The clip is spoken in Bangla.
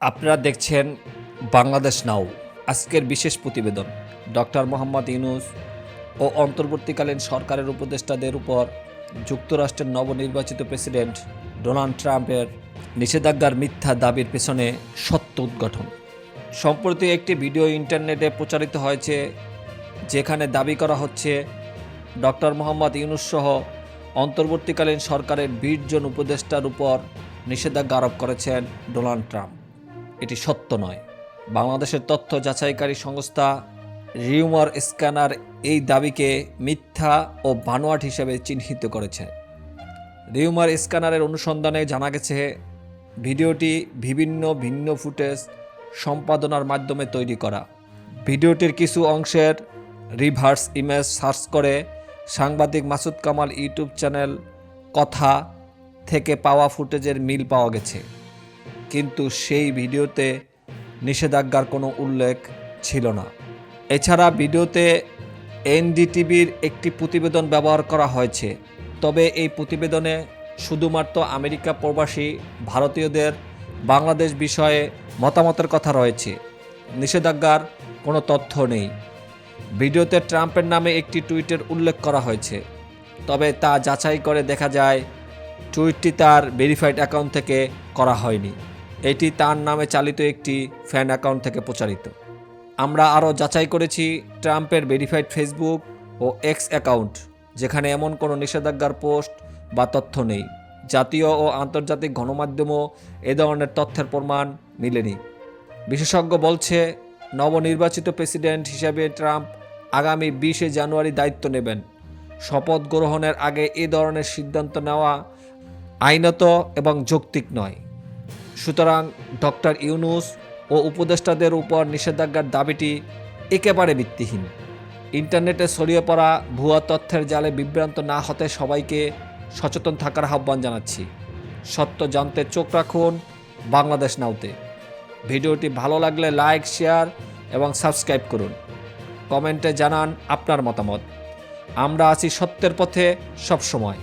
আপনারা দেখছেন বাংলাদেশ নাও, আজকের বিশেষ প্রতিবেদন। ডক্টর মোহাম্মদ ইউনুস ও অন্তর্বর্তীকালীন সরকারের উপদেষ্টাদের উপর যুক্তরাষ্ট্রের নবনির্বাচিত প্রেসিডেন্ট ডোনাল্ড ট্রাম্পের নিষেধাজ্ঞার মিথ্যা দাবির পেছনে সত্য উদ্ঘাটন। সম্প্রতি একটি ভিডিও ইন্টারনেটে প্রচারিত হয়েছে, যেখানে দাবি করা হচ্ছে, ডক্টর মোহাম্মদ ইউনুস সহ অন্তর্বর্তীকালীন সরকারের বিশ জন উপদেষ্টার উপর নিষেধাজ্ঞা আরোপ করেছেন ডোনাল্ড ট্রাম্প। এটি সত্য নয়। বাংলাদেশের তথ্য যাচাইকারী সংস্থা রিউমার স্ক্যানার এই দাবিকে মিথ্যা ও বানোয়াট হিসেবে চিহ্নিত করেছে। রিউমার স্ক্যানারের অনুসন্ধানে জানা গেছে, ভিডিওটি বিভিন্ন ভিন্ন ফুটেজ সম্পাদনার মাধ্যমে তৈরি করা। ভিডিওটির কিছু অংশের রিভার্স ইমেজ সার্চ করে সাংবাদিক মাসুদ কামাল ইউটিউব চ্যানেল কথা থেকে পাওয়া ফুটেজের মিল পাওয়া গেছে। কিন্তু সেই ভিডিওতে নিষেধাজ্ঞার কোনো উল্লেখ ছিল না। এছাড়া ভিডিওতে এনডিটিভির একটি প্রতিবেদন ব্যবহার করা হয়েছে। তবে এই প্রতিবেদনে শুধুমাত্র আমেরিকা প্রবাসী ভারতীয়দের বাংলাদেশ বিষয়ে মতামতের কথা রয়েছে। নিষেধাজ্ঞার কোনো তথ্য নেই। ভিডিওতে ট্রাম্পের নামে একটি টুইটের উল্লেখ করা হয়েছে। তবে তা যাচাই করে দেখা যায়, টুইটটি তার ভেরিফাইড অ্যাকাউন্ট থেকে করা হয়নি। এটি তার নামে চালিত একটি ফ্যান অ্যাকাউন্ট থেকে প্রচারিত। আমরা আরও যাচাই করেছি ট্রাম্পের ভেরিফাইড ফেসবুক ও এক্স অ্যাকাউন্ট, যেখানে এমন কোনো নিষেধাজ্ঞার পোস্ট বা তথ্য নেই। জাতীয় ও আন্তর্জাতিক গণমাধ্যমও এ ধরনের তথ্যের প্রমাণ মিলেনি। বিশেষজ্ঞ বলছে, নবনির্বাচিত প্রেসিডেন্ট হিসেবে ট্রাম্প আগামী বিশে জানুয়ারি দায়িত্ব নেবেন। শপথ গ্রহণের আগে এ ধরনের সিদ্ধান্ত নেওয়া আইনত এবং যৌক্তিক নয়। সুতরাং ডক্টর ইউনুস ও উপদেষ্টাদের উপর নিষেধাজ্ঞার দাবিটি একেবারে ভিত্তিহীন। ইন্টারনেটে ছড়িয়ে পড়া ভুয়া তথ্যের জালে বিভ্রান্ত না হতে সবাইকে সচেতন থাকার আহ্বান জানাচ্ছি। সত্য জানতে চোখ রাখুন বাংলাদেশ নাওতে। ভিডিওটি ভালো লাগলে লাইক, শেয়ার এবং সাবস্ক্রাইব করুন। কমেন্টে জানান আপনার মতামত। আমরা আছি সত্যের পথে সবসময়।